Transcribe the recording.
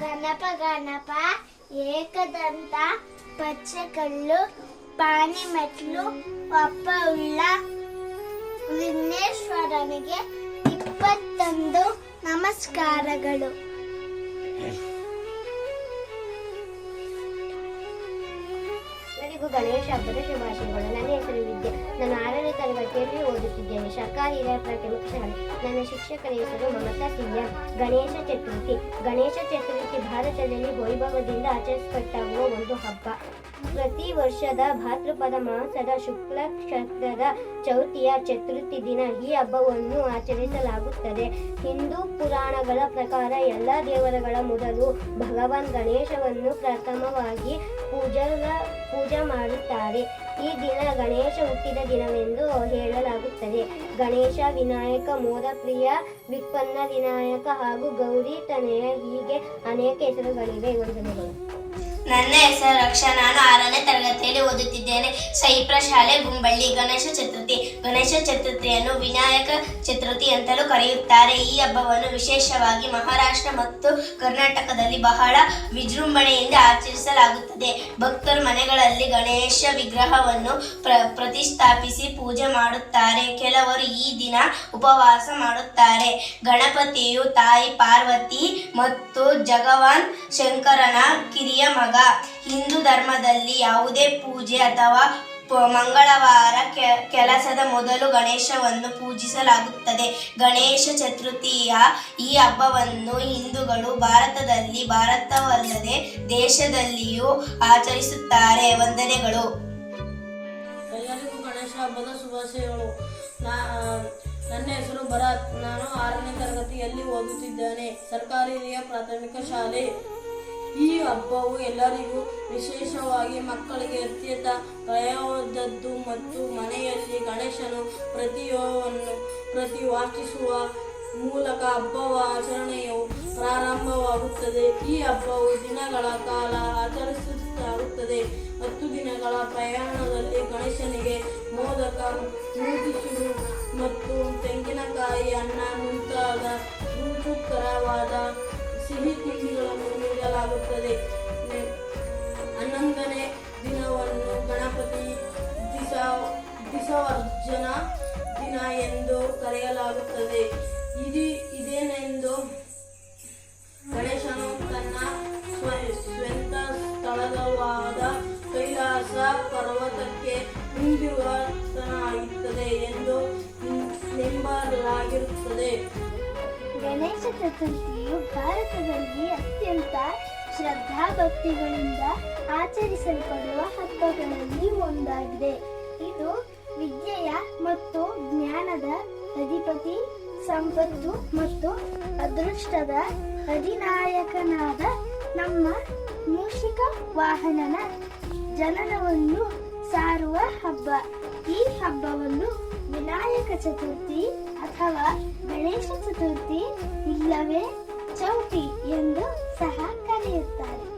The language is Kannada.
ಗಣಪ ಗಣಪ ಏಕದಂತ ಪಚ್ಚಕಲ್ಲು ಪಾಣಿಮೆಟ್ಲು ಅಪ್ಪ ಉಳ್ಳ ವಿಘ್ನೇಶ್ವರನಿಗೆ ಇಪ್ಪತ್ತೊಂದು ನಮಸ್ಕಾರಗಳು ಎಲ್ಲರಿಗೂ ಗಣೇಶ ಹಬ್ಬದ ಶುಭಾಶಯಗಳು. ನನ್ನ ಹೆಸರು ವಿದ್ಯೆ. ನಾನು ಆರನೇ ತರಗತಿಯಲ್ಲಿ ಓದುತ್ತಿದ್ದೇನೆ. ಸರ್ಕಾರಿ ಹಿರಿಯ ಪ್ರಾಥಮಿಕ ಶಾಲೆ ನನ್ನ ಶಿಕ್ಷಕರ ಹೆಸರು ಮಮತಾ ಸಿಂಗ್ ಗಣೇಶ ಚತುರ್ಥಿ. ಗಣೇಶ ಚತುರ್ಥಿ ಭಾರತದಲ್ಲಿ ವೈಭವದಿಂದ ಆಚರಿಸಲ್ಪಟ್ಟಾಗುವ ಒಂದು ಹಬ್ಬ. ಪ್ರತಿ ವರ್ಷದ ಭಾದ್ರಪದ ಮಾಸದ ಶುಕ್ಲ ಕ್ಷತ್ರದ ಚೌತಿಯ ಚತುರ್ಥಿ ದಿನ ಈ ಹಬ್ಬವನ್ನು ಆಚರಿಸಲಾಗುತ್ತದೆ. ಹಿಂದೂ ಪುರಾಣಗಳ ಪ್ರಕಾರ ಎಲ್ಲ ದೇವರುಗಳ ಮೊದಲು ಭಗವಾನ್ ಗಣೇಶವನ್ನು ಪ್ರಥಮವಾಗಿ ಪೂಜಲ ಪೂಜೆ ಮಾಡುತ್ತಾರೆ. ಈ ದಿನ ಗಣೇಶ ಹುಟ್ಟಿದ ದಿನವೆಂದು ಹೇಳಲಾಗುತ್ತದೆ. ಗಣೇಶ ವಿನಾಯಕ, ಮೋದಪ್ರಿಯ ವಿಪನ್ನ ವಿನಾಯಕ ಹಾಗೂ ಗೌರಿ ತನೆಯ ಹೀಗೆ ಅನೇಕ ಹೆಸರುಗಳಿವೆ. ವಂದನೆಗಳು ನನ್ನ ಹೆಸರು ರಕ್ಷ. ನಾನು ಆರನೇ ತರಗತಿಯಲ್ಲಿ ಓದುತ್ತಿದ್ದೇನೆ. ಸೈಪ್ರ ಶಾಲೆ, ಗುಂಬಳ್ಳಿ, ಗಣೇಶ ಚತುರ್ಥಿ. ಗಣೇಶ ಚತುರ್ಥಿಯನ್ನು ವಿನಾಯಕ ಚತುರ್ಥಿ ಅಂತಲೂ ಕರೆಯುತ್ತಾರೆ. ಈ ಹಬ್ಬವನ್ನು ವಿಶೇಷವಾಗಿ ಮಹಾರಾಷ್ಟ್ರ ಮತ್ತು ಕರ್ನಾಟಕದಲ್ಲಿ ಬಹಳ ವಿಜೃಂಭಣೆಯಿಂದ ಆಚರಿಸಲಾಗುತ್ತದೆ. ಭಕ್ತರು ಮನೆಗಳಲ್ಲಿ ಗಣೇಶ ವಿಗ್ರಹವನ್ನು ಪ್ರ, ಪ್ರತಿಷ್ಠಾಪಿಸಿ ಪೂಜೆ ಮಾಡುತ್ತಾರೆ. ಕೆಲವರು ಈ ದಿನ ಉಪವಾಸ ಮಾಡುತ್ತಾರೆ. ಗಣಪತಿಯು ತಾಯಿ ಪಾರ್ವತಿ ಮತ್ತು ಜಗವಾನ್ ಶಂಕರನ ಕಿರಿಯ ಮಗ ಹಿಂದೂ ಧರ್ಮದಲ್ಲಿ ಯಾವುದೇ ಪೂಜೆ ಅಥವಾ ಮಂಗಳವಾರ ಕೆಲಸದ ಮೊದಲು ಗಣೇಶವನ್ನು ಪೂಜಿಸಲಾಗುತ್ತದೆ. ಗಣೇಶ ಚತುರ್ಥಿಯ ಈ ಹಬ್ಬವನ್ನು ಹಿಂದೂಗಳು ಭಾರತದಲ್ಲಿ ಭಾರತವಲ್ಲದೆ ದೇಶದಲ್ಲಿಯೂ ಆಚರಿಸುತ್ತಾರೆ. ವಂದನೆಗಳು. ಎಲ್ಲರಿಗೂ ಗಣೇಶ ಹಬ್ಬದ ಶುಭಾಶಯಗಳು. ನನ್ನ ಹೆಸರು ಭರತ್. ನಾನು ಆರನೇ ತರಗತಿಯಲ್ಲಿ ಓದುತ್ತಿದ್ದೇನೆ. ಸರ್ಕಾರಿ ಹಿರಿಯ ಪ್ರಾಥಮಿಕ ಶಾಲೆ ಈ ಹಬ್ಬವು ಎಲ್ಲರಿಗೂ ವಿಶೇಷವಾಗಿ ಮಕ್ಕಳಿಗೆ ಅತ್ಯಂತ ಪ್ರಯೋಜದ್ದು ಮತ್ತು ಮನೆಯಲ್ಲಿ ಗಣೇಶನು ಪ್ರತಿಯೋವನ್ನು ಪ್ರತಿ ವಾಚಿಸುವ ಮೂಲಕ ಹಬ್ಬವ ಆಚರಣೆಯು ಪ್ರಾರಂಭವಾಗುತ್ತದೆ. ಈ ಹಬ್ಬವು ದಿನಗಳ ಕಾಲ ಆಚರಿಸುತ್ತಾಗುತ್ತದೆ. ಹತ್ತು ದಿನಗಳ ಪ್ರಯಾಣದಲ್ಲಿ ಗಣೇಶನಿಗೆ ಮೋದಕ ಮೂಗಿಸುವುದು ಮತ್ತು ತೆಂಗಿನಕಾಯಿ ಅನ್ನ ಮುಂತಾದ ತಿಂಡಿಗಳನ್ನು ನೀಡಲಾಗುತ್ತದೆ ಹನ್ನೊಂದನೇ ದಿನವನ್ನು ಗಣಪತಿ ದಿಸ ದಿಸವರ್ಜನ ದಿನ ಎಂದು ಕರೆಯಲಾಗುತ್ತದೆ. ಇದು, ಇದೇನೆಂದು ಗಣೇಶನು ತನ್ನ ಸ್ವ, ಸ್ವಂತ ಸ್ಥಳವಾದ ಕೈಲಾಸ ಪರ್ವತಕ್ಕೆ ಹಿಂದಿರುವತನಾಗುತ್ತದೆ ಎಂದು ನಿಂಬಲಾಗಿರುತ್ತದೆ. ಗಣೇಶ ಚತುರ್ಥಿಯು ಭಾರತದಲ್ಲಿ ಅತ್ಯಂತ ಶ್ರದ್ಧಾಭಕ್ತಿಗಳಿಂದ ಆಚರಿಸಲ್ಪಡುವ ಹಬ್ಬಗಳಲ್ಲಿ ಒಂದಾಗಿದೆ. ಇದು ವಿದ್ಯೆಯ ಮತ್ತು ಜ್ಞಾನದ ಅಧಿಪತಿ, ಸಂಪತ್ತು ಮತ್ತು ಅದೃಷ್ಟದ ಅಧಿನಾಯಕನಾದ ನಮ್ಮ ಮೂಷಿಕ ವಾಹನನ ಜನನವನ್ನು ಸಾರುವ ಹಬ್ಬ. ಈ ಹಬ್ಬವನ್ನು ವಿನಾಯಕ ಚತುರ್ಥಿ ಅಥವಾ ಗಣೇಶ ಚತುರ್ಥಿ ಇಲ್ಲವೇ? ಚೌತಿ ಎಂದು ಸಹ ಕರೆಯುತ್ತಾರೆ.